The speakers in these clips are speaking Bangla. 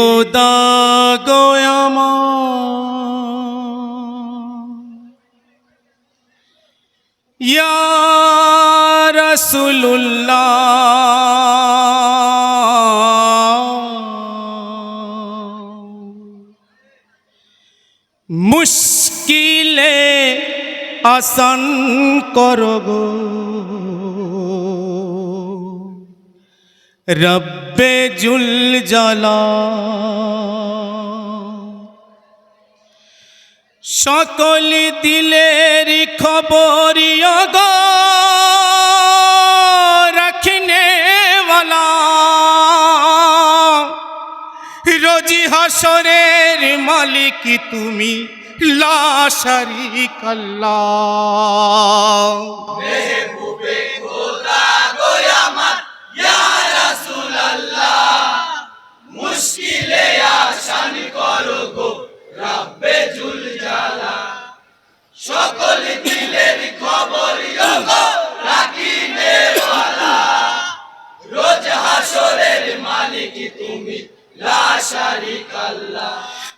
খোদা গোয়ামা ইয়া রসুল্লাহ মুশকিলে আসান করো রব্বে জুল জালা সকল দিলের খবরিও গো রোজি হাসরের মালিক তুমি লাশারি কাল্লা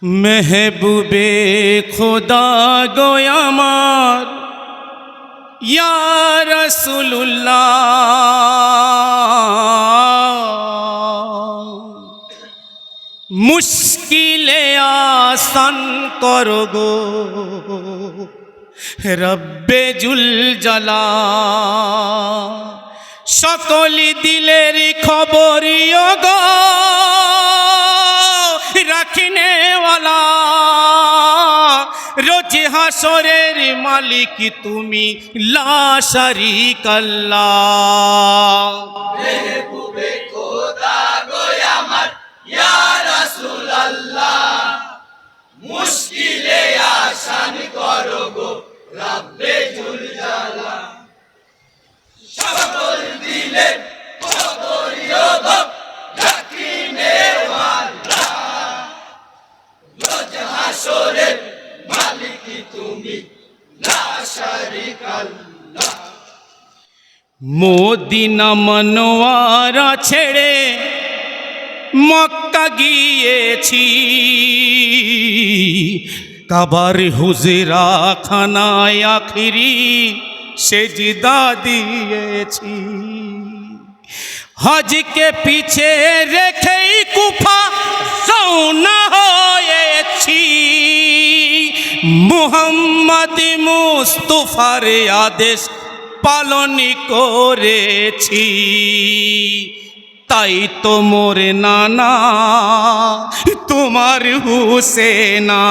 মেহবুবে খোদা গো আমার, ইয়া রাসূলুল্লাহ। মুশকিলে আসান করো গো, রব্বে জুল জালা সকল দিলের খবরিও গো রোজ হাসরের মালিক তুমি লাশারি কাল্লা মোদিনা মনোয়ারা ছেড়ে মক্কা গিয়েছি কাবার হুজরা খানায় আখিরি সেজদা দিয়েছি হজকে পিছে রেখেই কুফা রওনা হয়েছি মুহাম্মদ মুস্তফার আদেশ পালন করেছি। তাই তো মোরে নানা তোমার হুসেনা।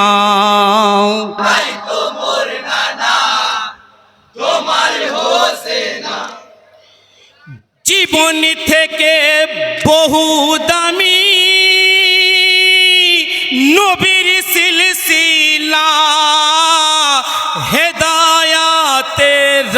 জীবন থেকে বহু দামি নবীর সিলসিলা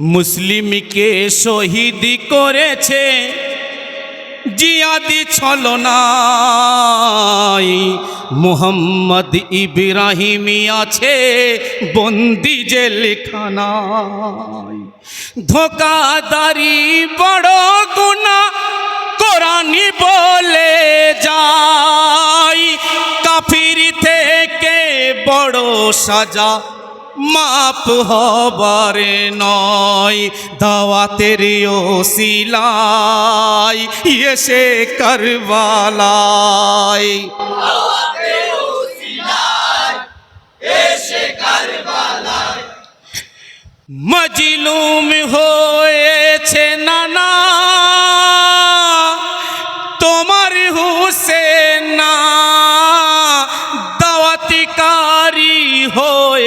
মুসলিমকে শহীদ করেছে, জিয়াদি ছলনাই মোহাম্মদ ইব্রাহিমি আছে বন্দি জেলখানায়। ধোকাদারি বড় গুণা কোরআনি বলে থেকে বড় সাজা। মাপ হবার নয় দাওয়াতের ওসিলাই এসে করবালাই মজলুম হয়েছে নানা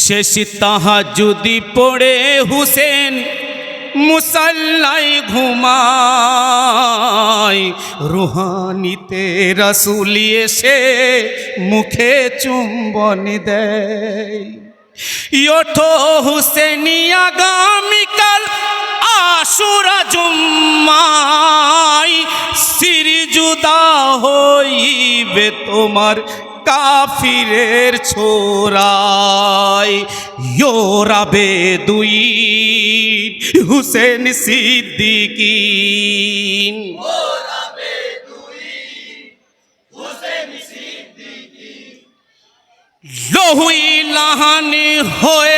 শেষ তাহা যদি পড়ে হুসেন মুসাল্লাই ঘুমায় রুহানিতে রসুলি এসে মুখে চুম্বন দেয় ওঠো হুসেনি আগামীকাল আশুরা জুম্মাই সিরি জুদা হইবে তোমার কাফিরের ছোরাই ইয়োরাবে দুই, হুসেন সিদ্দিকিন। লহুই লাহানি হয়ে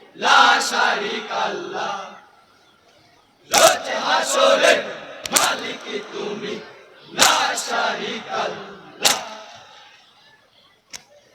লা শারিক আল্লাহ